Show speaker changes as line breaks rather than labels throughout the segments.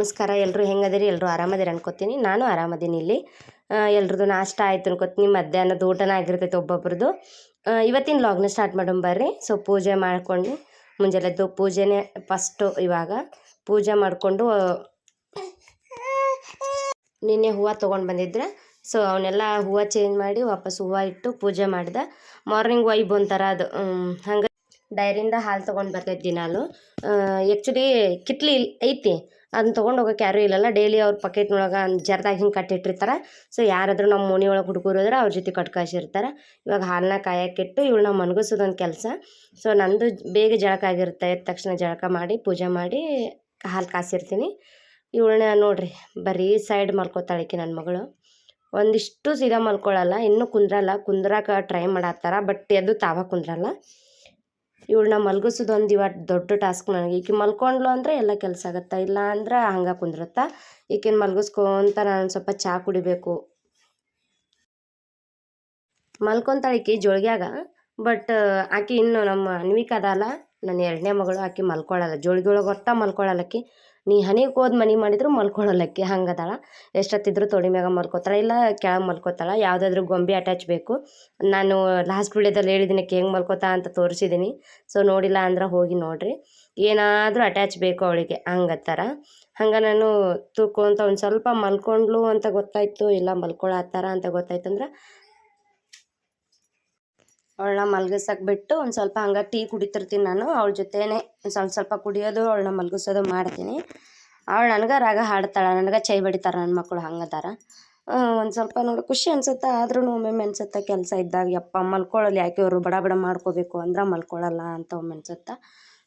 ನಮಸ್ಕಾರ ಎಲ್ಲರೂ ಹೆಂಗದಿರಿ? ಎಲ್ಲರೂ ಆರಾಮದಿರಿ ಅನ್ಕೋತೀನಿ. ನಾನು ಆರಾಮದೀನಿ ಇಲ್ಲಿ. ಎಲ್ರದ್ದು ನಾಷ್ಟ ಆಯ್ತು ಅನ್ಕೋತೀನಿ. ಮಧ್ಯಾಹ್ನದ ಊಟನ ಆಗಿರ್ತೈತೆ ಒಬ್ಬೊಬ್ರದ್ದು ಇವತ್ತಿನ ಲಾಗ್ನ ಸ್ಟಾರ್ಟ್ ಮಾಡೋಣ ಬರ್ರಿ. ಸೊ ಪೂಜೆ ಮಾಡ್ಕೊಂಡು ಮುಂಜಾನೆದ್ದು ಪೂಜೆನೇ ಫಸ್ಟು ಇವಾಗ. ಪೂಜೆ ಮಾಡಿಕೊಂಡು, ನಿನ್ನೆ ಹೂವು ತೊಗೊಂಡು ಬಂದಿದ್ರೆ. ಸೊ ಅವನ್ನೆಲ್ಲ ಹೂವು ಚೇಂಜ್ ಮಾಡಿ ವಾಪಸ್ ಹೂವು ಇಟ್ಟು ಪೂಜೆ ಮಾಡಿದೆ. ಮಾರ್ನಿಂಗ್ ವೈಬ್ ಒಂಥರ ಅದು. ಹಂಗೆ. ಡೈರಿಂದ ಹಾಲು ತೊಗೊಂಡು ಬರ್ತೈತೆ ದಿನಾಲು ಆ್ಯಕ್ಚುಲಿ ಕಿಟ್ಲಿ ಐತಿ. ಅದನ್ನ ತೊಗೊಂಡು ಹೋಗೋಕೆ ಯಾರೂ ಇಲ್ಲಲ್ಲ. ಡೈಲಿ ಅವ್ರ ಪಕೆಟ್ನೊಳಗೆ ಜರ್ದಾಗ ಹಿಂಗೆ ಕಟ್ಟಿಟ್ಟಿರ್ತಾರೆ. ಸೊ ಯಾರಾದರೂ ನಮ್ಮ ಮನೆ ಒಳಗೆ ಹುಡುಗರು ಹೋದ್ರೆ ಅವ್ರ ಜೊತೆ ಕಟ್ಕಾಸಿರ್ತಾರೆ ಇವಾಗ ಹಾಲನ್ನ ಕಾಯಕ್ಕಿಟ್ಟು ಇವಳನ್ನ ಮನಗಿಸೋದೊಂದು ಕೆಲಸ. ಸೊ ನಂದು ಬೇಗ ಜಳಕ ಆಗಿರುತ್ತೆ. ಎದ್ದ ತಕ್ಷಣ ಜಳಕ ಮಾಡಿ, ಪೂಜೆ ಮಾಡಿ ಹಾಲು ಕಾಸಿರ್ತೀನಿ. ಇವಳನ್ನ ನೋಡಿರಿ, ಬರೀ ಸೈಡ್ ಮಲ್ಕೋತಾಳಕ್ಕೆ ನನ್ನ ಮಗಳು. ಒಂದಿಷ್ಟು ಸೀದಾ ಮಲ್ಕೊಳ್ಳಲ್ಲ ಇನ್ನೂ ಕುಂದ್ರಲ್ಲ. ಕುಂದ್ರಾಕ ಟ್ರೈ ಮಾಡತ್ತಾರ ಬಟ್ ಅದು ತಾವ ಕುಂದ್ರಲ್ಲ. ಇವಳನ್ನ ಮಲ್ಗಿಸೋದು ಒಂದು ಇವತ್ತು ದೊಡ್ಡ ಟಾಸ್ಕ್ ನನಗೆ. ಈಕೆ ಮಲ್ಕೊಂಡ್ಲು ಅಂದರೆ ಎಲ್ಲ ಕೆಲಸ ಆಗುತ್ತಾ? ಇಲ್ಲ ಅಂದ್ರೆ ಹಂಗೆ ಕುಂದಿರುತ್ತೆ? ಈಕಿನ ಮಲಗಿಸ್ಕೊಂತ ನಾನು ಸ್ವಲ್ಪ ಚಹಾ ಕುಡಿಬೇಕು. ಮಲ್ಕೊಂತಾಳೆ ಈಕೆ ಜೋಳಿಗ್ಯಾಗ. ಬಟ್ ಆಕೆ ಇನ್ನು ನಮ್ಮ ಅನ್ವಿಕ ಅದಲ್ಲ ನನ್ನ ಎರಡನೇ ಮಗಳು ಆಕೆ ಮಲ್ಕೊಳ್ಳಲ್ಲ ಜೋಳಿಗೆ ಒಟ್ಟ ಮಲ್ಕೊಳ್ಳಲ್ಲ ನೀ ಹನಿಗೆ ಹೋದ್ ಮನೆ ಮಾಡಿದ್ರು ಮಲ್ಕೊಳ್ಳಲಕ್ಕಿ ಹಂಗದಾಳ. ಎಷ್ಟೊತ್ತಿದ್ರು ತೊಡಿ ಮ್ಯಾಗ ಮಲ್ಕೋತಾಳೆ. ಇಲ್ಲ ಕೆಳಗೆ ಮಲ್ಕೋತಾಳ. ಯಾವುದಾದ್ರೂ ಗೊಂಬೆ ಅಟ್ಯಾಚ್ ಬೇಕು. ನಾನು ಲಾಸ್ಟ್ ವಿಡಿಯೋದಲ್ಲಿ ಹೇಳಿದ್ದೀನಿ ಆಕಿ ಹೆಂಗೆ ಮಲ್ಕೋತಾ ಅಂತ ತೋರಿಸಿದ್ದೀನಿ ಸೊ ನೋಡಿಲ್ಲ ಅಂದ್ರೆ ಹೋಗಿ ನೋಡ್ರಿ. ಏನಾದರೂ ಅಟ್ಯಾಚ್ ಬೇಕು ಅವಳಿಗೆ. ಹಂಗತ್ತಾರ. ಹಂಗೆ ನಾನು ತೂಕೊಂತ ಒಂದು ಸ್ವಲ್ಪ ಮಲ್ಕೊಂಡ್ಲು ಅಂತ ಗೊತ್ತಾಯ್ತು. ಇಲ್ಲ ಮಲ್ಕೊಳತ್ತಾರ ಅಂತ ಗೊತ್ತಾಯ್ತು ಅಂದ್ರೆ ಅವಳನ್ನ ಮಲಗಿಸಕ್ಕೆ ಬಿಟ್ಟು ಒಂದು ಸ್ವಲ್ಪ ಹಂಗೆ ಟೀ ಕುಡಿತಿರ್ತೀನಿ ನಾನು. ಅವಳ ಜೊತೆನೇ ಸ್ವಲ್ಪ ಸ್ವಲ್ಪ ಕುಡಿಯೋದು, ಅವಳನ್ನ ಮಲ್ಗಿಸೋದು ಮಾಡ್ತೀನಿ. ಅವಳು ನನಗೆ ರಾಗ ಹಾಡ್ತಾಳೆ, ನನಗೆ ಚೈ ಬಡಿತಾರೆ ನನ್ನ ಮಕ್ಕಳು ಹಂಗದಾರ. ಒಂದು ಸ್ವಲ್ಪ ನೋಡಿ, ಖುಷಿ ಅನ್ಸುತ್ತೆ? ಆದ್ರೂ ಒಮ್ಮೊಮ್ಮೆ ಅನ್ಸುತ್ತೆ ಕೆಲಸ ಇದ್ದಾಗ, ಯಪ್ಪ ಮಲ್ಕೊಳ್ಳಲ್ಲ ಯಾಕೆ ಅವರು ಬಡ ಬಡ ಮಾಡ್ಕೋಬೇಕು ಅಂದ್ರೆ ಮಲ್ಕೊಳ್ಳಲ್ಲ ಅಂತ ಒಮ್ಮೆ ಅನ್ಸುತ್ತೆ?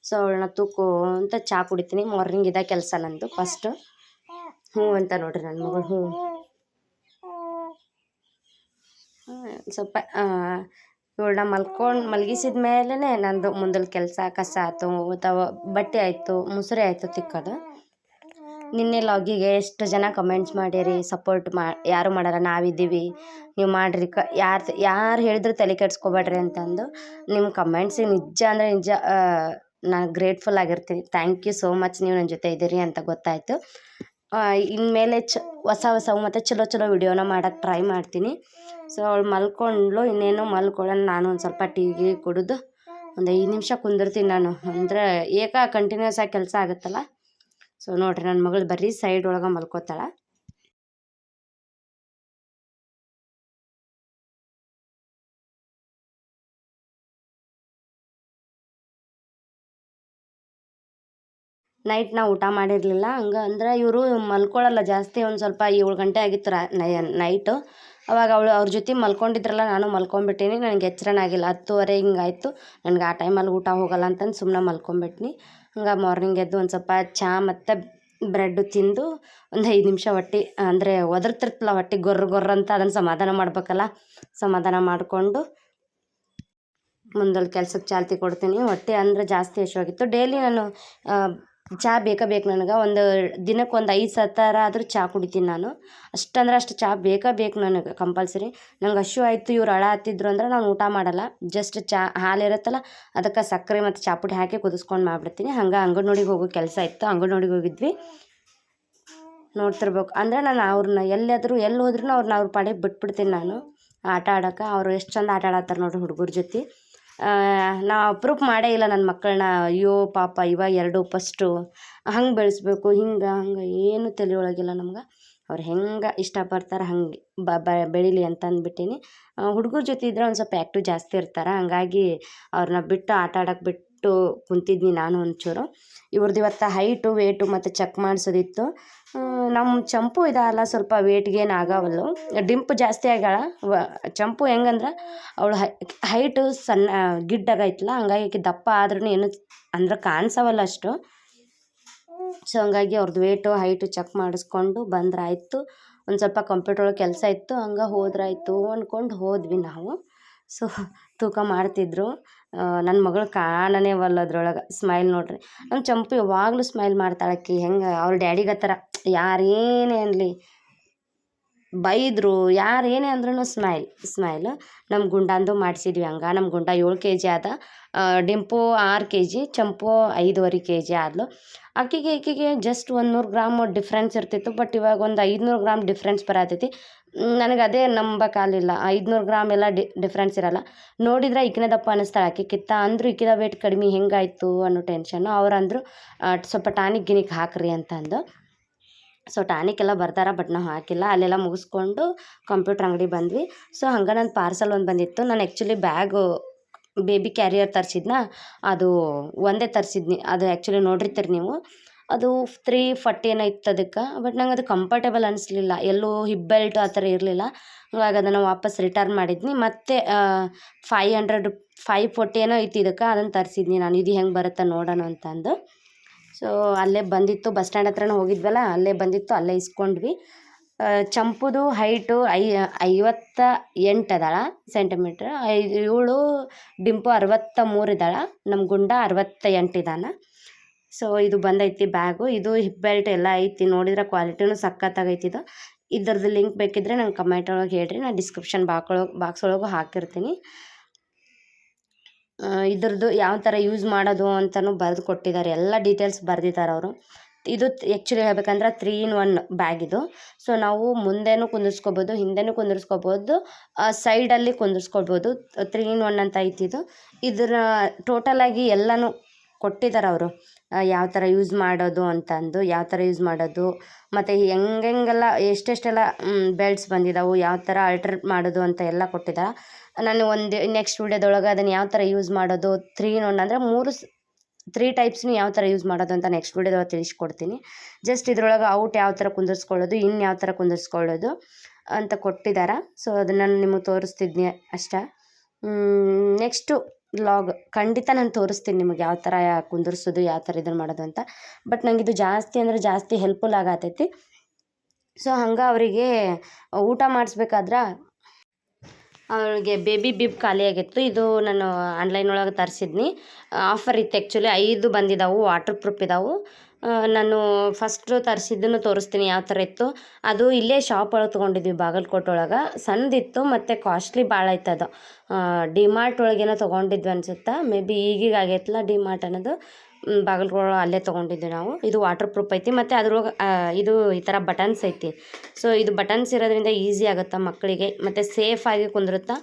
ಸೊ ಅವಳನ್ನ ತೂಕು ಅಂತ ಚಹಾ ಕುಡಿತೀನಿ. ಮಾರ್ನಿಂಗ್ ಇದೆ ಕೆಲಸ ನಂದು ಫಸ್ಟ್ ಹ್ಞೂ ಅಂತ ನೋಡ್ರಿ ನನ್ನ ಮಗಳು. ಹ್ಞೂ. ಸ್ವಲ್ಪ ಇವಳನ್ನ ಮಲ್ಕೊಂಡು ಮಲಗಿಸಿದ ಮೇಲೇ ನಂದು ಮುಂದಲ್ ಕೆಲಸ, ಕಸ ಆಯ್ತು ಅಥವಾ ಬಟ್ಟೆ ಆಯಿತು, ಮುಸುರೆ ಆಯಿತು ತಿಕ್ಕೋದು. ನಿನ್ನೆ ಲಾಗಿಗೆ ಎಷ್ಟು ಜನ ಕಮೆಂಟ್ಸ್ ಮಾಡಿರಿ ಸಪೋರ್ಟ್ ಮಾ, ಯಾರು ಮಾಡಲ್ಲ, ನಾವಿದ್ದೀವಿ, ನೀವು ಮಾಡಿರಿ, ಕ, ಯಾರು ಯಾರು ಹೇಳಿದ್ರು ತಲೆ ಕೆಡ್ಸ್ಕೊಬೇಡ್ರಿ ಅಂತಂದು ನಿಮ್ಮ ಕಮೆಂಟ್ಸಿಗೆ ನಿಜ ಅಂದರೆ ನಿಜ ನಾನು ಗ್ರೇಟ್ಫುಲ್ ಆಗಿರ್ತೀನಿ. ಥ್ಯಾಂಕ್ ಯು ಸೋ ಮಚ್ ನೀವು ನನ್ನ ಜೊತೆ ಇದ್ದೀರಿ ಅಂತ ಗೊತ್ತಾಯಿತು. ಇನ್ಮೇಲೆ ಚ, ಹೊಸ ಹೊಸ, ಮತ್ತು ಚಲೋ ಚಲೋ ವಿಡಿಯೋನ ಮಾಡೋಕ್ಕೆ ಟ್ರೈ ಮಾಡ್ತೀನಿ. ಸೊ ಅವಳು ಮಲ್ಕೊಂಡ್ಲು ಇನ್ನೇನು ಮಲ್ಕೊಳ್ಳೋಣ, ನಾನು ಒಂದು ಸ್ವಲ್ಪ ಟೀ ಗೀ ಕುಡಿದು ಒಂದು ಐದು ನಿಮಿಷ ಕುಂದಿರ್ತೀನಿ ನಾನು. ಅಂದರೆ ಏಕ ಕಂಟಿನ್ಯೂಸ್ ಆಗಿ ಕೆಲಸ ಆಗುತ್ತಲ್ಲ? ಸೊ ನೋಡಿರಿ ನನ್ನ ಮಗಳು ಬರೀ ಸೈಡ್ ಒಳಗೆ ಮಲ್ಕೋತಾಳ. ನೈಟ್ ನಾ ಊಟ ಮಾಡಿರಲಿಲ್ಲ. ಹಂಗೆ ಅಂದ್ರೆ ಇವರು ಮಲ್ಕೊಳ್ಳಲ್ಲ ಜಾಸ್ತಿ, ಒಂದು ಸ್ವಲ್ಪ ಏಳು ಗಂಟೆ ಆಗಿತ್ತು ರಾ ನೈಟು. ಅವಾಗ ಅವಳು ಅವ್ರ ಜೊತೆ ಮಲ್ಕೊಂಡಿದ್ರಲ್ಲ, ನಾನು ಮಲ್ಕೊಂಬಿಟ್ಟೀನಿ ನನಗೆ ಎಚ್ಚರನೇ ಆಗಿಲ್ಲ. ಹತ್ತುವರೆ ಹಿಂಗಾಯ್ತು ನನಗೆ ಆ ಟೈಮಲ್ಲಿ ಊಟ ಹೋಗಲ್ಲ ಅಂತಂದು ಸುಮ್ಮನೆ ಮಲ್ಕೊಂಬಿಟ್ನಿ ಹಂಗೆ ಮಾರ್ನಿಂಗ್ ಎದ್ದು ಒಂದು ಸ್ವಲ್ಪ ಚಹಾ ಮತ್ತು ಬ್ರೆಡ್ಡು ತಿಂದು ಒಂದು ಐದು ನಿಮಿಷ ಹೊಟ್ಟೆ ಅಂದರೆ ಒದರ್ತಿರ್ತಲ್ಲ ಹೊಟ್ಟೆ ಗೊರ್ರ ಗೊರ್ರ ಅಂತ ಅದನ್ನು ಸಮಾಧಾನ ಮಾಡ್ಬೇಕಲ್ಲ. ಸಮಾಧಾನ ಮಾಡಿಕೊಂಡು ಮುಂದಲ್ಲಿ ಕೆಲ್ಸಕ್ಕೆ ಚಾಲ್ತಿ ಕೊಡ್ತೀನಿ. ಹೊಟ್ಟೆ ಅಂದರೆ ಜಾಸ್ತಿ ಹಸಿವಾಗಿತ್ತು ಡೈಲಿ ನಾನು ಚಹಾ ಬೇಕಾ ಬೇಕು ನನಗೆ. ಒಂದು ದಿನಕ್ಕೆ ಒಂದು ಐದು ಸತ್ತಾರ ಆದರೂ ಚಹಾ ಕುಡಿತೀನಿ ನಾನು. ಅಷ್ಟಂದ್ರೆ ಅಷ್ಟು ಚಹಾ ಬೇಕಾ ಬೇಕು ನನಗೆ ಕಂಪಲ್ಸರಿ ನಂಗೆ ಹಶು ಆಯಿತು ಇವ್ರು ಅಳ ಹತ್ತಿದ್ರು ಅಂದ್ರೆ ನಾನು ಊಟ ಮಾಡಲ್ಲ. ಜಸ್ಟ್ ಚಹಾ ಹಾಲು ಇರುತ್ತಲ್ಲ, ಅದಕ್ಕೆ ಸಕ್ಕರೆ ಮತ್ತು ಚಾಪುಡಿ ಹಾಕಿ ಕುದಿಸ್ಕೊಂಡು ಮಾಡಿಬಿಡ್ತೀನಿ. ಹಂಗೆ ಅಂಗನವಾಡಿಗೆ ಹೋಗೋ ಕೆಲಸ ಇತ್ತು. ಅಂಗನವಾಡಿಗೆ ಹೋಗಿದ್ವಿ. ನೋಡ್ತಿರ್ಬೇಕು. ಅಂದರೆ ನಾನು ಅವ್ರನ್ನ ಎಲ್ಲಾದರೂ ಎಲ್ಲಿ ಹೋದ್ರೂ ಅವ್ರನ್ನ ಅವ್ರ ಪಾಡಿಗೆ ಬಿಟ್ಬಿಡ್ತೀನಿ ನಾನು. ಆಟ ಆಡೋಕೆ. ಅವರು ಎಷ್ಟು ಚಂದ ಆಟ ಆಡತ್ತಾರೆ ನೋಡ್ರಿ ಹುಡುಗರ ಜೊತೆ. ನಾ ಅಪ್ರೂಪ್ ಮಾಡೇ ಇಲ್ಲ ನನ್ನ ಮಕ್ಕಳನ್ನ ಅಯ್ಯೋ ಪಾಪ ಇವಾಗ ಎರಡು ಫಸ್ಟು ಹಂಗೆ ಬೆಳೆಸ್ಬೇಕು, ಹಿಂಗೆ, ಹಂಗೆ, ಏನು ತಲೆಯೊಳಗಿಲ್ಲ ನಮ್ಗೆ. ಅವ್ರು ಹೆಂಗೆ ಇಷ್ಟಪಡ್ತಾರೆ ಹಂಗೆ ಬ ಬ, ಬೆಳೀಲಿ ಅಂತ ಅಂದ್ಬಿಟ್ಟೀನಿ. ಹುಡುಗರ ಜೊತೆ ಇದ್ರೆ ಒಂದು ಸ್ವಲ್ಪ ಆ್ಯಕ್ಟಿವ್ ಜಾಸ್ತಿ ಇರ್ತಾರೆ. ಹಂಗಾಗಿ ಅವ್ರನ್ನ ಬಿಟ್ಟು ಆಟ ಆಡೋಕೆ ಬಿಟ್ಟು ಕುಂತಿದ್ನಿ ನಾನು ಒಂಚೂರು. ಇವ್ರದ್ದು ಇವತ್ತು ಹೈಟು ವೇಟು ಮತ್ತು ಚೆಕ್ ಮಾಡಿಸೋದಿತ್ತು. ನಮ್ಮ ಚಂಪು ಇದಲ್ಲ ಸ್ವಲ್ಪ ವೇಟ್ಗೇನು ಆಗವಲ್ಲು. ಡಿಂಪ್ ಜಾಸ್ತಿ ಆಗ್ಯಾಳ. ವ, ಚಂಪು ಹೆಂಗಂದ್ರೆ ಅವಳು ಹೈಟು ಸಣ್ಣ ಗಿಡ್ಡಾಗೈತಲ್ಲ ಹಂಗಾಗಿ ದಪ್ಪ ಆದ್ರೂ ಏನು ಅಂದ್ರೆ ಕಾಣಿಸವಲ್ಲ ಅಷ್ಟು. ಸೊ ಹಂಗಾಗಿ ಅವ್ರದ್ದು ವೇಟು ಹೈಟು ಚೆಕ್ ಮಾಡಿಸ್ಕೊಂಡು ಬಂದ್ರಾಯಿತು. ಒಂದು ಸ್ವಲ್ಪ ಕಂಪ್ಯೂಟರ್ ಕೆಲಸ ಇತ್ತು, ಹಂಗೆ ಹೋದ್ರಾಯ್ತು ಅಂದ್ಕೊಂಡು ಹೋದ್ವಿ ನಾವು. ಸೊ ತೂಕ ಮಾಡ್ತಿದ್ರು. ನನ್ನ ಮಗಳು ಕಾಣನೇ ಒಲ್ಲ ಅದ್ರೊಳಗೆ. ಸ್ಮೈಲ್ ನೋಡ್ರಿ. ನಮ್ಮ ಚಂಪು ಯಾವಾಗಲೂ ಸ್ಮೈಲ್ ಮಾಡ್ತಾಳೆ ಆಕಿ ಹೆಂಗೆ ಅವ್ರ ಡ್ಯಾಡಿಗೆ ಥರ ಯಾರೇನೇ ಅನ್ನಲಿ ಬೈದರು, ಯಾರು ಏನೇ ಅಂದ್ರೂ ಸ್ಮೈಲ್ ಸ್ಮೈಲ್. ನಮ್ಮ ಗುಂಡಂದು ಮಾಡಿಸಿದ್ವಿ ಹಂಗೆ. ನಮ್ಮ ಗುಂಡ ಏಳು ಕೆ ಜಿ ಆದ ಡಿಂಪು ಆರು ಕೆ ಜಿ ಚಂಪು ಐದುವರೆ ಕೆ ಜಿ ಆದ್ಲು. ಆಕೆಗೆ ಈಕೆಗೆ ಜಸ್ಟ್ ಒಂದು ನೂರು ಗ್ರಾಮ್ ಡಿಫ್ರೆನ್ಸ್ ಇರ್ತಿತ್ತು ಬಟ್ ಇವಾಗ ಒಂದು ಐದುನೂರು ಗ್ರಾಮ್ ಡಿಫ್ರೆನ್ಸ್ ಬರತೈತಿ. ನನಗೆ ಅದೇ ನಂಬಕ್ಕಾಗಲಿಲ್ಲ ಐದುನೂರು ಗ್ರಾಮ್ ಎಲ್ಲ ಡಿಫ್ರೆನ್ಸ್ ಇರಲ್ಲ. ನೋಡಿದ್ರೆ ಈಕಿನ ದಪ್ಪ ಆಕೆ ಕಿತ್ತ ಅಂದರು ಈಕಿದ ವೇಟ್ ಕಡಿಮೆ ಹೆಂಗಾಯಿತು? ಅನ್ನೋ ಟೆನ್ಷನ್ನು ಅವ್ರು ಅಂದರು ಸ್ವಲ್ಪ ಟಾನಿಕ್ ಗಿನಿಕ್ ಹಾಕ್ರಿ ಅಂತ ಅಂದು ಸೊ ಟಾನಿಕ್ ಎಲ್ಲ ಬರ್ತಾರ ಬಟ್ ನಾವು ಹಾಕಿಲ್ಲ. ಅಲ್ಲೆಲ್ಲ ಮುಗಿಸ್ಕೊಂಡು ಕಂಪ್ಯೂಟ್ರ್ ಅಂಗಡಿ ಬಂದ್ವಿ. ಸೊ ಹಂಗೆ ನನ್ನ ಪಾರ್ಸಲ್ ಒಂದು ಬಂದಿತ್ತು. ನಾನು ಆ್ಯಕ್ಚುಲಿ ಬ್ಯಾಗು ಬೇಬಿ ಕ್ಯಾರಿಯರ್ ತರಿಸಿದ್ನ? ಅದು ಒಂದೇ ತರಿಸಿದ್ನಿ. ಅದು ಆ್ಯಕ್ಚುಲಿ ನೋಡಿರ್ತೀರಿ ನೀವು. ಅದು ತ್ರೀ ಫಾರ್ಟಿ ಏನೋ ಇತ್ತು ಅದಕ್ಕೆ. ಬಟ್ ನಂಗೆ ಅದು ಕಂಫರ್ಟೇಬಲ್ ಅನಿಸ್ಲಿಲ್ಲ. ಎಲ್ಲೂ ಹಿಪ್ ಬೆಲ್ಟ್ ಆ ಥರ ಇರಲಿಲ್ಲ. ಹಾಗಾಗಿ ಅದನ್ನು ವಾಪಸ್ ರಿಟರ್ನ್ ಮಾಡಿದ್ನಿ. ಮತ್ತು ಫೈ ಹಂಡ್ರೆಡ್ ಫೈವ್ ಫೋರ್ಟಿ ಏನೋ ಇತ್ತು ಇದಕ್ಕೆ. ಅದನ್ನು ತರಿಸಿದ್ನಿ ನಾನು. ಇದು ಹೆಂಗೆ ಬರುತ್ತೆ ನೋಡೋಣ ಅಂತಂದು. ಸೊ ಅಲ್ಲೇ ಬಂದಿತ್ತು, ಬಸ್ ಸ್ಟ್ಯಾಂಡ್ ಹತ್ರನೇ ಹೋಗಿದ್ವಲ್ಲ, ಅಲ್ಲೇ ಬಂದಿತ್ತು, ಅಲ್ಲೇ ಇಸ್ಕೊಂಡ್ವಿ. ಚಂಪುದು ಹೈಟು ಐ ಐವತ್ತ ಎಂಟು ಅದಾಳ ಸೆಂಟಿಮೀಟ್ರ್ ಐ ಇವಳು ಡಿಂಪು ಅರವತ್ತ ಮೂರು ಇದ್ದಾಳೆ ನಮ್ಮ ಗುಂಡ ಅರವತ್ತ ಎಂಟು ಇದ್ದಾನೆ ಸೊ ಇದು ಬಂದೈತಿ ಬ್ಯಾಗು ಇದು ಹಿಪ್ ಬೆಲ್ಟ್ ಎಲ್ಲ ಐತಿ, ನೋಡಿದ್ರೆ ಕ್ವಾಲಿಟಿನೂ ಸಖತ್ತಾಗೈತಿ ಇದು. ಇದ್ರದ್ದು ಲಿಂಕ್ ಬೇಕಿದ್ರೆ ನಂಗೆ ಕಮೆಂಟ್ ಒಳಗೆ ಹೇಳ್ರಿ ನಾನು ಡಿಸ್ಕ್ರಿಪ್ಷನ್ ಬಾಕ್ಳೊಳಗೆ ಬಾಕ್ಸ್ ಒಳಗೂ ಹಾಕಿರ್ತೀನಿ. ಇದ್ರದ್ದು ಯಾವ ಥರ ಯೂಸ್ ಮಾಡೋದು ಅಂತಲೂ ಬರೆದು ಕೊಟ್ಟಿದ್ದಾರೆ ಎಲ್ಲ ಡೀಟೇಲ್ಸ್ ಬರೆದಿದ್ದಾರೆ ಅವರು. ಇದು ಆ್ಯಕ್ಚುಲಿ ಹೇಳ್ಬೇಕಂದ್ರೆ ತ್ರೀ ಇನ್ ಒನ್ ಬ್ಯಾಗ್ ಇದು. ಸೊ ನಾವು ಮುಂದೆನೂ ಕುಂದಿರ್ಸ್ಕೊಬೋದು, ಹಿಂದೆನೂ ಕುಂದಿರ್ಸ್ಕೊಬೋದು ಸೈಡಲ್ಲಿ ಕುಂದಿರ್ಸ್ಕೊಬೋದು. ತ್ರೀ ಇನ್ ಒನ್ ಅಂತ ಐತಿದು ಇದರ ಟೋಟಲಾಗಿ ಎಲ್ಲನೂ ಕೊಟ್ಟಿದ್ದಾರೆ ಅವರು. ಯಾವ ಥರ ಯೂಸ್ ಮಾಡೋದು ಅಂತಂದು, ಯಾವ ಥರ ಯೂಸ್ ಮಾಡೋದು, ಮತ್ತು ಹೆಂಗೆಲ್ಲ ಎಷ್ಟೆಷ್ಟೆಲ್ಲ ಬೆಲ್ಟ್ಸ್ ಬಂದಿದ್ದಾವೆ ಯಾವ ಥರ ಅಲ್ಟ್ರೇಟ್ ಮಾಡೋದು ಅಂತ ಎಲ್ಲ ಕೊಟ್ಟಿದ್ದಾರೆ. ನಾನು ಒಂದು ನೆಕ್ಸ್ಟ್ ವೀಡಿಯೋದೊಳಗೆ ಅದನ್ನು ಯಾವ ಥರ ಯೂಸ್ ಮಾಡೋದು ತ್ರೀ ಇನ್ ಅಂದರೆ ಮೂರು ತ್ರೀ ಟೈಪ್ಸ್ನು ಯಾವ ಥರ ಯೂಸ್ ಮಾಡೋದು ಅಂತ ನೆಕ್ಸ್ಟ್ ವೀಡಿಯೋದೊಳಗೆ ತಿಳಿಸ್ಕೊಡ್ತೀನಿ. ಜಸ್ಟ್ ಇದ್ರೊಳಗೆ ಔಟ್ ಯಾವ ಥರ ಕುಂದಿರ್ಸ್ಕೊಳ್ಳೋದು ಇನ್ ಯಾವ ಥರ ಕುಂದಿರ್ಸ್ಕೊಳ್ಳೋದು ಅಂತ ಕೊಟ್ಟಿದ್ದಾರೆ ಸೊ ಅದನ್ನು ನಿಮಗೆ ತೋರಿಸ್ತಿದ್ನಿ ಅಷ್ಟೇ. ನೆಕ್ಸ್ಟು ಲಾಗ್ ಖಂಡಿತ ನಾನು ತೋರಿಸ್ತೀನಿ ನಿಮಗೆ ಯಾವ ಥರ ಕುಂದಿರ್ಸೋದು, ಯಾವ ಥರ ಇದನ್ನು ಮಾಡೋದು ಅಂತ. ಬಟ್ ನನಗಿದು ಜಾಸ್ತಿ ಅಂದರೆ ಜಾಸ್ತಿ ಹೆಲ್ಪ್ಫುಲ್ ಆಗತೈತಿ. ಸೊ ಹಂಗೆ ಅವರಿಗೆ ಊಟ ಮಾಡಿಸ್ಬೇಕಾದ್ರೆ ಅವಳಿಗೆ ಬೇಬಿ ಬಿಬ್ ಖಾಲಿಯಾಗಿತ್ತು ಇದು ನಾನು ಆನ್ಲೈನ್ ಒಳಗೆ ತರಿಸಿದ್ನಿ. ಆಫರ್ ಇತ್ತು ಆ್ಯಕ್ಚುಲಿ ಐದು ಬಂದಿದ್ದಾವೆ ವಾಟರ್ ಪ್ರೂಫ್ ಇದ್ದಾವೆ ನಾನು ಫಸ್ಟು ತರಿಸಿದ್ದನ್ನು ತೋರಿಸ್ತೀನಿ ಯಾವ ಥರ ಇತ್ತು. ಅದು ಇಲ್ಲೇ ಶಾಪ್ ಒಳಗೆ ತೊಗೊಂಡಿದ್ವಿ ಬಾಗಲಕೋಟೆ ಒಳಗೆ. ಸಣ್ಣದಿತ್ತು ಮತ್ತು ಕಾಸ್ಟ್ಲಿ ಭಾಳ ಆಯ್ತು ಅದು. ಡಿಮಾರ್ಟ್ ಒಳಗೇನೋ ತೊಗೊಂಡಿದ್ವಿ ಅನ್ಸುತ್ತೆ ಮೇ ಬಿ ಈಗೀಗ ಆಗೈತಲ್ಲ ಡಿಮಾರ್ಟ್ ಅನ್ನೋದು. ಬಾಗಲಕೋಟೆ ಅಲ್ಲೇ ತೊಗೊಂಡಿದ್ದು ನಾವು. ಇದು ವಾಟರ್ ಪ್ರೂಫ್ ಐತಿ ಮತ್ತು ಅದ್ರೊಳಗೆ ಇದು ಈ ಥರ ಬಟನ್ಸ್ ಐತಿ. ಸೊ ಇದು ಬಟನ್ಸ್ ಇರೋದ್ರಿಂದ ಈಸಿ ಆಗುತ್ತೆ ಮಕ್ಕಳಿಗೆ? ಮತ್ತು ಸೇಫಾಗಿ ಕುಂದಿರುತ್ತೆ?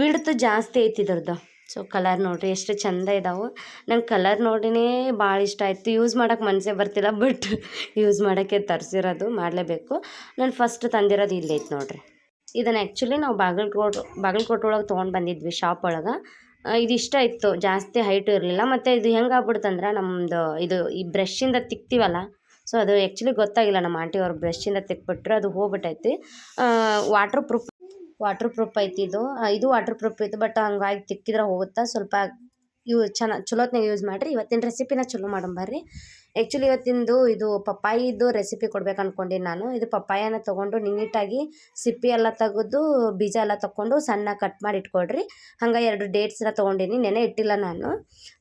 ವಿಡ್ತ್ ಜಾಸ್ತಿ ಐತಿ ಇದ್ರದ್ದು. ಸೊ ಕಲರ್ ನೋಡಿರಿ, ಎಷ್ಟು ಚಂದ ಇದಾವೆ. ನಂಗೆ ಕಲರ್ ನೋಡಿನೇ ಭಾಳ ಇಷ್ಟ ಆಯಿತು. ಯೂಸ್ ಮಾಡೋಕೆ ಮನಸ್ಸೇ ಬರ್ತಿಲ್ಲ ಬಟ್ ಯೂಸ್ ಮಾಡೋಕ್ಕೆ ತರಿಸಿರೋದು ಮಾಡಲೇಬೇಕು. ನಾನು ಫಸ್ಟ್ ತಂದಿರೋದು ಇಲ್ಲೈತೆ ನೋಡಿರಿ. ಇದನ್ನು ಆ್ಯಕ್ಚುಲಿ ನಾವು ಬಾಗಲಕೋಟೆ ಬಾಗಲಕೋಟೆ ಒಳಗೆ ತೊಗೊಂಡು ಬಂದಿದ್ವಿ ಶಾಪ್ ಒಳಗೆ. ಇದು ಇಷ್ಟ ಇತ್ತು. ಜಾಸ್ತಿ ಹೈಟು ಇರಲಿಲ್ಲ. ಮತ್ತು ಇದು ಹೆಂಗೆ ಆಗ್ಬಿಡ್ತಂದ್ರೆ ನಮ್ಮದು ಇದು ಈ ಬ್ರಷಿಂದ ತಿಕ್ತೀವಲ್ಲ ಸೊ ಅದು ಆ್ಯಕ್ಚುಲಿ ಗೊತ್ತಾಗಿಲ್ಲ ನಮ್ಮ ಆಂಟಿ ಅವ್ರು ಬ್ರಷಿಂದ ತಿಕ್ಬಿಟ್ರು, ಅದು ಹೋಗ್ಬಿಟ್ಟೈತಿ ವಾಟ್ರ್ ಪ್ರೂಫ್ ವಾಟ್ರ್ ಪ್ರೂಫ್ ಐತಿ ಇದು. ಇದು ವಾಟ್ರ್ ಪ್ರೂಫ್ ಐತಿ ಬಟ್ ಹಂಗಾಗಿ ತಿಕ್ಕಿದ್ರೆ ಹೋಗುತ್ತಾ. ಸ್ವಲ್ಪ ಇವು ಚೆನ್ನ ಚಲೋತ್ನಾಗ ಯೂಸ್ ಮಾಡಿರಿ. ಇವತ್ತಿನ ರೆಸಿಪಿನ ಚಲೋ ಮಾಡೋಣ ಬರ್ರಿ. ಆ್ಯಕ್ಚುಲಿ ಇವತ್ತಿಂದು ಇದು ಪಪ್ಪಾಯಿದು ರೆಸಿಪಿ ಕೊಡ್ಬೇಕು ಅಂದ್ಕೊಂಡಿನಿ ನಾನು. ಇದು ಪಪ್ಪಾಯನ ತೊಗೊಂಡು ನೀಟಾಗಿ ಸಿಪ್ಪಿ ಎಲ್ಲ ತೆಗೆದು, ಬೀಜ ಎಲ್ಲ ತಗೊಂಡು ಸಣ್ಣ ಕಟ್ ಮಾಡಿ ಇಟ್ಕೊಳ್ರಿ. ಹಂಗೆ ಎರಡು ಡೇಟ್ಸ್ನ ತೊಗೊಂಡಿನಿ, ನೆನೆ ಇಟ್ಟಿಲ್ಲ ನಾನು.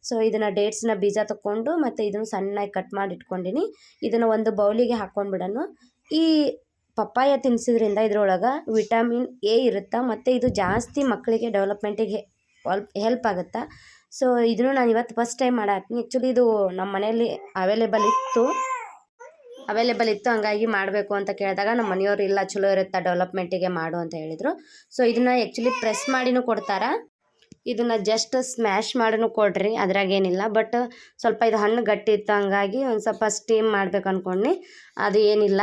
ಸೊ ಇದನ್ನು ಡೇಟ್ಸ್ನ ಬೀಜ ತೊಗೊಂಡು ಮತ್ತು ಇದನ್ನು ಸಣ್ಣಗೆ ಕಟ್ ಮಾಡಿ ಇಟ್ಕೊಂಡಿನಿ. ಇದನ್ನು ಒಂದು ಬೌಲಿಗೆ ಹಾಕ್ಕೊಂಡ್ಬಿಡೋಣ. ಈ ಪಪ್ಪಾಯ ತಿನ್ನಿಸೋದ್ರಿಂದ ಇದ್ರೊಳಗೆ ವಿಟಮಿನ್ ಎ ಇರುತ್ತೆ, ಮತ್ತು ಇದು ಜಾಸ್ತಿ ಮಕ್ಕಳಿಗೆ ಡೆವಲಪ್ಮೆಂಟಿಗೆ ಹೆಲ್ಪ್ ಆಗುತ್ತೆ? ಸೊ ಇದನ್ನು ನಾನು ಇವತ್ತು ಫಸ್ಟ್ ಟೈಮ್ ಮಾಡತ್ತೀನಿ ಆ್ಯಕ್ಚುಲಿ ಇದು ನಮ್ಮ ಮನೆಯಲ್ಲಿ ಅವೈಲೇಬಲ್ ಇತ್ತು. ಅವೈಲೇಬಲ್ ಇತ್ತು, ಹಂಗಾಗಿ ಮಾಡಬೇಕು ಅಂತ ಕೇಳಿದಾಗ ನಮ್ಮ ಮನೆಯವರು, ಇಲ್ಲ, ಚಲೋ ಇರುತ್ತೆ ಡೆವಲಪ್ಮೆಂಟಿಗೆ ಮಾಡು ಅಂತ ಹೇಳಿದರು. ಸೊ ಇದನ್ನು ಆ್ಯಕ್ಚುಲಿ ಪ್ರೆಸ್ ಮಾಡಿನೂ ಕೊಡ್ತಾರೆ? ಇದನ್ನು ಜಸ್ಟ್ ಸ್ಮ್ಯಾಶ್ ಮಾಡಿನೂ ಕೊಡ್ರಿ ಅದ್ರಾಗೇನಿಲ್ಲ ಬಟ್ ಸ್ವಲ್ಪ ಇದು ಹಣ್ಣು ಗಟ್ಟಿ ಇತ್ತು, ಹಂಗಾಗಿ ಒಂದು ಸ್ವಲ್ಪ ಸ್ಟೀಮ್ ಮಾಡ್ಬೇಕು ಅಂದ್ಕೊಂಡು ಅದು ಏನಿಲ್ಲ,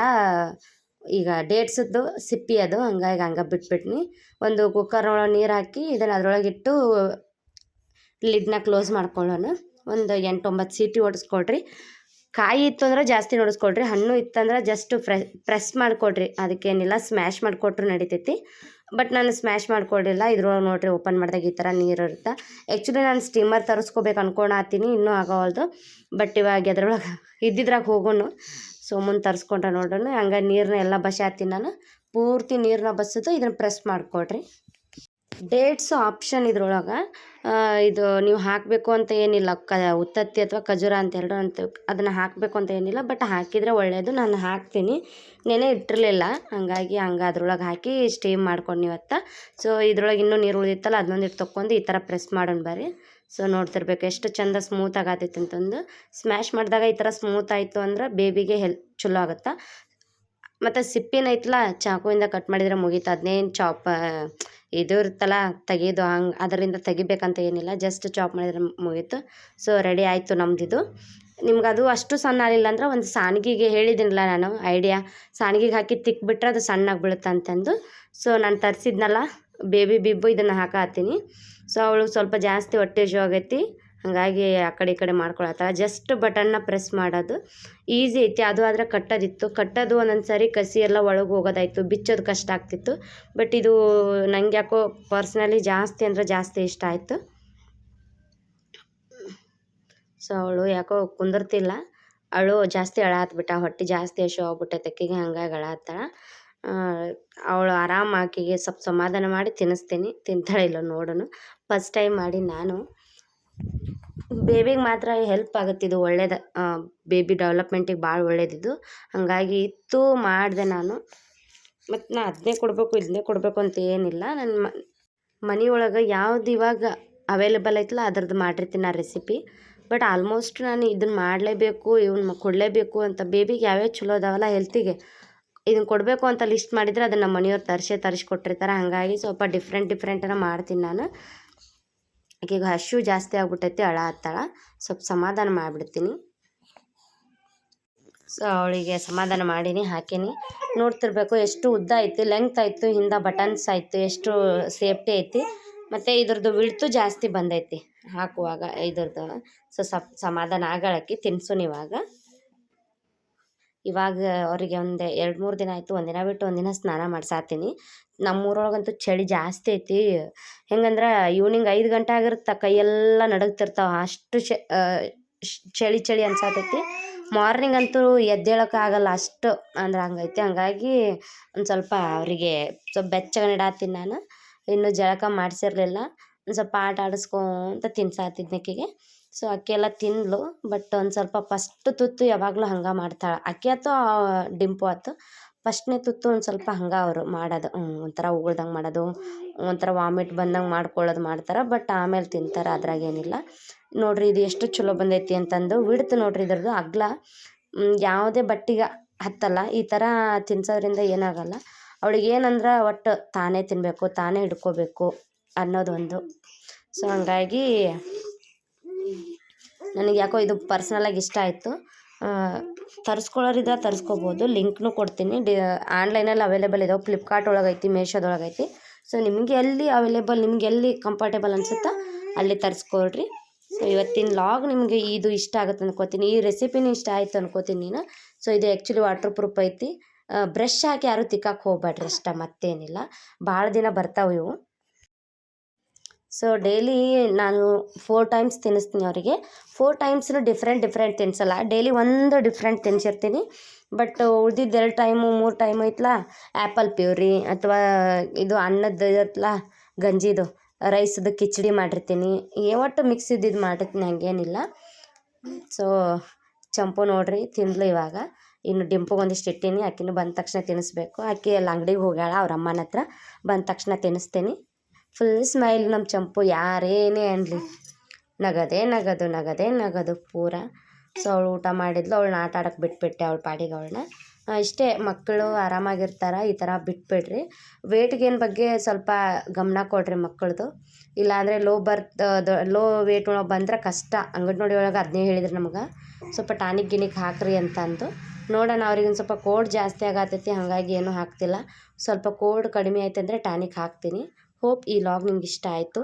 ಈಗ ಡೇಟ್ಸದ್ದು ಸಿಪ್ಪಿ ಅದು, ಹಂಗಾಗಿ ಹಂಗೆ ಬಿಟ್ಬಿಟ್ನಿ. ಒಂದು ಕುಕ್ಕರ್ ಒಳಗೆ ನೀರು ಹಾಕಿ, ಇದನ್ನು ಅದ್ರೊಳಗಿಟ್ಟು ಲಿಡ್ನ ಕ್ಲೋಸ್ ಮಾಡ್ಕೊಳ್ಳೋಣ. ಒಂದು ಎಂಟೊಂಬತ್ತು ಸೀಟಿ ಓಡಿಸ್ಕೊಳ್ರಿ. ಕಾಯಿ ಇತ್ತು ಅಂದ್ರೆ ಜಾಸ್ತಿ ನೋಡಿಸ್ಕೊಳ್ರಿ. ಹಣ್ಣು ಇತ್ತಂದ್ರೆ ಜಸ್ಟ್ ಪ್ರೆಸ್ ಪ್ರೆಸ್ ಮಾಡಿಕೊಡ್ರಿ ಅದಕ್ಕೇನಿಲ್ಲ ಸ್ಮ್ಯಾಶ್ ಮಾಡಿಕೊಟ್ರು ನಡಿತೈತಿ. ಬಟ್ ನಾನು ಸ್ಮ್ಯಾಶ್ ಮಾಡ್ಕೊಡಿಲ್ಲ ಇದ್ರೊಳಗೆ ನೋಡ್ರಿ ಓಪನ್ ಮಾಡಿದಾಗ ಈ ಥರ ನೀರು ಇರುತ್ತೆ. ಆ್ಯಕ್ಚುಲಿ ನಾನು ಸ್ಟೀಮರ್ ತರಿಸ್ಕೋಬೇಕು ಅನ್ಕೊಳತ್ತೀನಿ ಇನ್ನೂ ಆಗೋವಲ್ದು. ಬಟ್ ಇವಾಗ ಅದ್ರೊಳಗೆ ಇದ್ದಿದ್ರಾಗ ಹೋಗೋಣ ಸೊ ಮುಂದೆ ತರಿಸ್ಕೊಂಡ್ರೆ ನೋಡೋಣ. ಹಂಗೆ ನೀರನ್ನ ಎಲ್ಲ ಬಸಾತೀನಿ ನಾನು. ಪೂರ್ತಿ ನೀರನ್ನ ಬಸಿದು ಇದನ್ನು ಪ್ರೆಸ್ ಮಾಡಿಕೊಡ್ರಿ. ಡೇಟ್ಸ್ ಆಪ್ಷನ್ ಇದ್ರೊಳಗೆ ಇದು ನೀವು ಹಾಕಬೇಕು ಅಂತ ಏನಿಲ್ಲ, ಕ, ಉತ್ತತ್ತಿ ಅಥವಾ ಖಜೂರ ಅಂತ ಎರಡು ಅಂತ ಅದನ್ನು ಹಾಕಬೇಕು ಅಂತ ಏನಿಲ್ಲ ಬಟ್ ಹಾಕಿದರೆ ಒಳ್ಳೆಯದು ನಾನು ಹಾಕ್ತೀನಿ. ನೆನೆ ಇಟ್ಟಿರಲಿಲ್ಲ, ಹಾಗಾಗಿ ಹಂಗೆ ಅದ್ರೊಳಗೆ ಹಾಕಿ ಸ್ಟೀಮ್ ಮಾಡ್ಕೊಂಡು ಇವತ್ತು ಸೊ ಇದ್ರೊಳಗೆ ಇನ್ನೂ ನೀರು ಉಳಿದಿತ್ತಲ್ಲ ಅದನ್ನೊಂದಿಟ್ಟು ತೊಗೊಂಡು ಈ ಥರ ಪ್ರೆಸ್ ಮಾಡೋಣ ಬರ್ರಿ. ಸೊ ನೋಡ್ತಿರ್ಬೇಕು, ಎಷ್ಟು ಚಂದ ಸ್ಮೂತ್ ಆಗತ್ತೈತೆ ಅಂತಂದು. ಸ್ಮ್ಯಾಶ್ ಮಾಡಿದಾಗ ಈ ಥರ ಸ್ಮೂತ್ ಆಯಿತು ಅಂದ್ರೆ ಬೇಬಿಗೆ ಹೆಲ್ ಚಲೋ ಆಗುತ್ತೆ. ಮತ್ತು ಸಿಪ್ಪಿನ ಐತಲ್ಲ ಚಾಕುವಿಂದ ಕಟ್ ಮಾಡಿದರೆ ಮುಗೀತು ಅದನ್ನೇನು ಚಾಪ್ ಇದು ಇರುತ್ತಲ್ಲ ತೆಗೆಯೋದು ಹಂಗೆ ಅದರಿಂದ ತೆಗಿಬೇಕಂತ ಏನಿಲ್ಲ ಜಸ್ಟ್ ಚಾಪ್ ಮಾಡಿದ್ರೆ ಮುಗೀತು. ಸೊ ರೆಡಿ ಆಯಿತು ನಮ್ಮದಿದು ನಿಮ್ಗೆ ಅದು ಅಷ್ಟು ಸಣ್ಣ ಆಗಲಿಲ್ಲ ಅಂದ್ರೆ ಒಂದು ಸಾಣಿಗೆಗೆ ಹೇಳಿದ್ದೀನಲ್ಲ ನಾನು ಐಡಿಯಾ ಸಾಣಿಗೆಗೆ ಹಾಕಿ ತಿಕ್ಬಿಟ್ರೆ ಅದು ಸಣ್ಣಗೆ ಬೀಳುತ್ತೆ ಅಂತಂದು. ಸೊ ನಾನು ತರಿಸಿದ್ನಲ್ಲ ಬೇಬಿ ಬಿಬ್ಬು ಇದನ್ನು ಹಾಕತ್ತೀನಿ ಸೊ ಅವಳು ಸ್ವಲ್ಪ ಜಾಸ್ತಿ ಹೊಟ್ಟೆ ಆಗೈತಿ. ಹಾಗಾಗಿ ಆ ಕಡೆ ಈ ಕಡೆ ಮಾಡ್ಕೊಳತ್ತಾಳ ಜಸ್ಟ್ ಬಟನ್ನ ಪ್ರೆಸ್ ಮಾಡೋದು. ಈಸಿ ಐತಿ. ಅದು ಆದರೆ ಕಟ್ಟೋದಿತ್ತು. ಕಟ್ಟೋದು ಒಂದೊಂದು ಸಾರಿ ಕಸಿ ಎಲ್ಲ ಒಳಗೆ ಹೋಗೋದಾಯ್ತು. ಬಿಚ್ಚೋದು ಕಷ್ಟ ಆಗ್ತಿತ್ತು. ಬಟ್ ಇದು ನನಗೆ ಯಾಕೋ ಪರ್ಸ್ನಲಿ ಜಾಸ್ತಿ ಅಂದರೆ ಜಾಸ್ತಿ ಇಷ್ಟ ಆಯಿತು. ಸೊ ಅವಳು ಯಾಕೋ ಕುಂದಿರ್ತಿಲ್ಲ. ಅವಳು ಜಾಸ್ತಿ ಅಳಾತ್ಬಿಟ್ಟ. ಹೊಟ್ಟೆ ಜಾಸ್ತಿ ಹಶು ಆಗ್ಬಿಟ್ಟೈತೆ. ಆಕಿಗೆ ಹಂಗಾಗಿ ಅಳಾತ್ತಾಳ. ಅವಳು ಆರಾಮ ಆಕೆಗೆ ಸ್ವಲ್ಪ ಸಮಾಧಾನ ಮಾಡಿ ತಿನ್ನಿಸ್ತೀನಿ. ತಿಂತಾಳೆ ಇಲ್ಲ ನೋಡೋಣ ಫಸ್ಟ್ ಟೈಮ್ ಮಾಡಿ ನಾನು. ಬೇಬಿಗೆ ಮಾತ್ರ ಹೆಲ್ಪ್ ಆಗುತ್ತೆ. ಇದು ಒಳ್ಳೇದು ಬೇಬಿ ಡೆವಲಪ್ಮೆಂಟಿಗೆ ಭಾಳ ಒಳ್ಳೇದಿದು ಹಾಗಾಗಿ ಇತ್ತು ಮಾಡಿದೆ ನಾನು. ಮತ್ತು ನಾ ಅದನ್ನೇ ಕೊಡಬೇಕು ಇದನ್ನೇ ಕೊಡಬೇಕು ಅಂತ ಏನಿಲ್ಲ. ನನ್ನ ಮ ಒಳಗೆ ಯಾವ್ದು ಇವಾಗ ಅವೈಲೇಬಲ್ ಐತಲ್ಲ ಅದ್ರದ್ದು ಮಾಡಿರ್ತೀನಿ ಆ ರೆಸಿಪಿ ಬಟ್ ಆಲ್ಮೋಸ್ಟ್ ನಾನು ಇದನ್ನು ಮಾಡಲೇಬೇಕು, ಇವ್ನ ಕೊಡಲೇಬೇಕು ಅಂತ, ಬೇಬಿಗೆ ಯಾವ್ಯಾವ ಚಲೋ ಅದಾವಲ್ಲ ಹೆಲ್ತಿಗೆ ಇದನ್ನ ಕೊಡಬೇಕು ಅಂತ ಲಿಸ್ಟ್ ಮಾಡಿದರೆ ಅದನ್ನು ನಮ್ಮ ಮನೆಯವ್ರು ತರಿಸೇ ತರಿಸ್ಕೊಟ್ಟಿರ್ತಾರೆ ಹಾಗಾಗಿ ಸ್ವಲ್ಪ ಡಿಫ್ರೆಂಟ್ ಡಿಫ್ರೆಂಟನ್ನು ಮಾಡ್ತೀನಿ ನಾನು. ಆಕೆಗೆ ಹಶು ಜಾಸ್ತಿ ಆಗ್ಬಿಟ್ಟೈತಿ, ಅಳ ಹತ್ತಾಳ ಸ್ವಲ್ಪ ಸಮಾಧಾನ ಮಾಡಿಬಿಡ್ತೀನಿ. ಸೊ, ಅವಳಿಗೆ ಸಮಾಧಾನ ಮಾಡೀನಿ, ಹಾಕೀನಿ. ನೋಡ್ತಿರ್ಬೇಕು, ಎಷ್ಟು ಉದ್ದ ಐತಿ ಲೆಂತ್ ಆಯಿತು ಹಿಂದೆ ಬಟನ್ಸ್ ಆಯಿತು ಎಷ್ಟು ಸೇಫ್ಟಿ ಐತಿ. ಮತ್ತು ಇದ್ರದ್ದು ವಿಳ್ತು ಜಾಸ್ತಿ ಬಂದೈತಿ, ಹಾಕುವಾಗ, ಇದ್ರದ್ದು. ಸೊ ಸಮಾಧಾನ ಆಗಳಕ್ಕೆ ತಿನ್ಸು ಇವಾಗ ಇವಾಗ ಅವರಿಗೆ ಒಂದು ಎರಡು ಮೂರು ದಿನ ಆಯಿತು, ಒಂದಿನ ಬಿಟ್ಟು ಒಂದಿನ ಸ್ನಾನ ಮಾಡ್ಸಾತೀನಿ. ನಮ್ಮೂರೊಳಗಂತೂ ಚಳಿ ಜಾಸ್ತಿ ಐತಿ. ಹೆಂಗಂದ್ರೆ ಈವ್ನಿಂಗ್ ಐದು ಗಂಟೆ ಆಗಿರುತ್ತೆ ಕೈಯೆಲ್ಲ ನಡುಗ್ತಿರ್ತಾವೆ. ಅಷ್ಟು ಚಳಿ ಚಳಿ ಅನ್ಸಾತೈತಿ. ಮಾರ್ನಿಂಗ್ ಅಂತೂ ಎದ್ದೇಳೋಕ್ಕಾಗಲ್ಲ ಅಷ್ಟು. ಅಂದ್ರೆ ಹಂಗೈತಿ. ಹಂಗಾಗಿ ಒಂದು ಸ್ವಲ್ಪ ಅವರಿಗೆ ಸ್ವಲ್ಪ ಬೆಚ್ಚಗೆ ಇಡಾತೀನಿ ನಾನು. ಇನ್ನೂ ಜಳಕ ಮಾಡಿಸಿರ್ಲಿಲ್ಲ. ಒಂದು ಸ್ವಲ್ಪ ಆಟ ಆಡಿಸ್ಕೊಂತ ತಿನ್ಸಾತಿದ್ದೆ ಆಕೆಗೆ ಸೊ ಅಕ್ಕಿ ಎಲ್ಲ ತಿಂದ್ಲು ಬಟ್ ಒಂದು ಸ್ವಲ್ಪ ಫಸ್ಟ್ ತುತ್ತು ಯಾವಾಗಲೂ ಹಂಗೆ ಮಾಡ್ತಾಳೆ. ಅಕ್ಕಿ ಆಯ್ತು ಡಿಂಪು ಆಯ್ತು ಫಸ್ಟ್ನೇ ತುತ್ತು ಒಂದು ಸ್ವಲ್ಪ ಹಂಗೆ ಅವರು ಮಾಡೋದು. ಒಂಥರ ಉಗುಳ್ದಂಗೆ ಮಾಡೋದು. ಒಂಥರ ವಾಮಿಟ್ ಬಂದಂಗೆ ಮಾಡ್ಕೊಳ್ಳೋದು ಮಾಡ್ತಾರೆ ಬಟ್ ಆಮೇಲೆ ತಿಂತಾರೆ ಅದ್ರಾಗೇನಿಲ್ಲ ನೋಡಿರಿ, ಇದು ಎಷ್ಟು ಚಲೋ ಬಂದೈತಿ ಅಂತಂದು ಬಿಡ್ತು ನೋಡಿರಿ ಇದ್ರದ್ದು ಅಗ್ಲ. ಯಾವುದೇ ಬಟ್ಟಿಗೆ ಹತ್ತಲ್ಲ, ಈ ಥರ ತಿನ್ಸೋದ್ರಿಂದ ಏನಾಗಲ್ಲ. ಅವಳಿಗೆ ಏನಂದ್ರೆ ಒಟ್ಟು ತಾನೇ ತಿನ್ನಬೇಕು ತಾನೇ ಹಿಡ್ಕೋಬೇಕು ಅನ್ನೋದೊಂದು. ಸೊ ಹಂಗಾಗಿ ನನಗೆ ಯಾಕೋ ಇದು ಪರ್ಸ್ನಲಾಗಿ ಇಷ್ಟ ಆಯಿತು. ತರಿಸ್ಕೊಳ್ಳೋರಿದ್ರೆ ತರಿಸ್ಕೋಬೋದು. ಲಿಂಕ್ನೂ ಕೊಡ್ತೀನಿ. ಡಿ, ಆನ್ಲೈನಲ್ಲಿ ಅವೈಲೇಬಲ್ ಇದಾವೆ. ಫ್ಲಿಪ್ಕಾರ್ಟ್ ಒಳಗೆ ಐತಿ ಸೊ ನಿಮಗೆ ಎಲ್ಲಿ ಅವೈಲೇಬಲ್ ನಿಮ್ಗೆ ಎಲ್ಲಿ ಕಂಫರ್ಟೇಬಲ್ ಅನಿಸುತ್ತೋ ಅಲ್ಲಿ ತರಿಸ್ಕೊಳ್ರಿ ಸೊ ಇವತ್ತಿನ ಲಾಗ್ ನಿಮಗೆ ಇದು ಇಷ್ಟ ಆಗುತ್ತೆ ಅನ್ಕೋತೀನಿ. ಈ ರೆಸಿಪಿನೂ ಇಷ್ಟ ಆಯಿತು ಅನ್ಕೋತೀನಿ ನೀನು. ಸೊ ಇದು ಆ್ಯಕ್ಚುಲಿ ವಾಟ್ರ್ ಪ್ರೂಫ್ ಐತಿ ಬ್ರಷ್ ಹಾಕಿ ಯಾರೂ ತಿಕ್ಕಾಕೆ ಹೋಗ್ಬೇಡ್ರಿ ಅಷ್ಟ, ಮತ್ತೇನಿಲ್ಲ. ಭಾಳ ದಿನ ಬರ್ತಾವೆ ಇವು. ಸೊ ಡೈಲಿ ನಾನು ಫೋರ್ ಟೈಮ್ಸ್ ತಿನ್ನಿಸ್ತೀನಿ ಅವರಿಗೆ. ಫೋರ್ ಟೈಮ್ಸ್ನು ಡಿಫ್ರೆಂಟ್ ಡಿಫ್ರೆಂಟ್ ತಿನ್ಸಲ್ಲ. ಡೈಲಿ ಒಂದು ಡಿಫ್ರೆಂಟ್ ತಿನ್ಸಿರ್ತೀನಿ. ಬಟ್ ಉಳ್ದಿದ್ದು ಎರಡು ಟೈಮು ಮೂರು ಟೈಮ್ ಐತಲ್ಲ ಆ್ಯಪಲ್ ಪ್ಯೂರಿ ಅಥವಾ ಇದು ಅನ್ನದ್ದು ಇರುತ್ತಲ್ಲ ಗಂಜಿದು ರೈಸ್ದು ಕಿಚಡಿ ಮಾಡಿರ್ತೀನಿ. ಏ, ಒಟ್ಟು ಮಿಕ್ಸ್ ಇದ್ದಿದ್ದು ಮಾಡಿರ್ತೀನಿ ಹಂಗೇನಿಲ್ಲ ಸೊ ಚಂಪು ನೋಡ್ರಿ, ತಿಂದ್ಲು ಇವಾಗ. ಇನ್ನು ಡಿಂಪುಗೆ ಒಂದಿಷ್ಟು ಇಟ್ಟೀನಿ. ಆಕಿನೂ ಬಂದ ತಕ್ಷಣ ತಿನ್ನಿಸ್ಬೇಕು ಆಕೆ ಅಲ್ಲಿ ಅಂಗಡಿಗೆ ಹೋಗ್ಯಾಳ ಅವ್ರ ಅಮ್ಮನ ಹತ್ರ. ಬಂದ ತಕ್ಷಣ ತಿನ್ನಿಸ್ತೀನಿ ಫುಲ್ ಸ್ಮೈಲ್ ನಮ್ಮ ಚಂಪು ಯಾರೇನೇ ಅನ್ನಲಿ ನಗದೇ ನಗದು ನಗದೇ ನಗದು ಪೂರ. ಸೊ ಅವಳು ಊಟ ಮಾಡಿದ್ಲು, ಅವಳನ್ನ ಆಟ ಆಡೋಕ್ಕೆ ಬಿಟ್ಬಿಟ್ಟೆ ಅವಳ ಪಾಡಿಗೆ ಅವಳನ್ನ. ಇಷ್ಟೇ ಮಕ್ಕಳು ಆರಾಮಾಗಿರ್ತಾರೆ, ಈ ಥರ ಬಿಟ್ಬಿಡ್ರಿ. ವೇಟ್ ಗೇನ್ ಬಗ್ಗೆ ಸ್ವಲ್ಪ ಗಮನ ಕೊಡ್ರಿ ಮಕ್ಕಳದು ಇಲ್ಲಾಂದರೆ ಲೋ ಬರ್ತ್ ಲೋ ವೇಟ್ ಒಳಗೆ ಬಂದ್ರೆ ಕಷ್ಟ. ಅಂಗನವಾಡಿ ಒಳಗೆ ಅದನ್ನೇ ಹೇಳಿದ್ರು ನಮಗೆ. ಸ್ವಲ್ಪ ಟಾನಿಕ್ ಗಿನಿಕ್ ಹಾಕ್ರಿ ಅಂತ ಅಂದು ನೋಡೋಣ ಅವ್ರಿಗೆ ಸ್ವಲ್ಪ ಕೋಡ್ ಜಾಸ್ತಿ ಆಗತ್ತೈತಿ ಹಾಗಾಗಿ ಏನೂ ಹಾಕ್ತಿಲ್ಲ. ಸ್ವಲ್ಪ ಕೋಲ್ಡ್ ಕಡಿಮೆ ಆಯ್ತು ಅಂದರೆ ಟಾನಿಕ್ ಹಾಕ್ತೀನಿ. ಹೋಪ್ ಈ ಲಾಗ್ ನಿಮ್ಗೆ ಇಷ್ಟ ಆಯಿತು.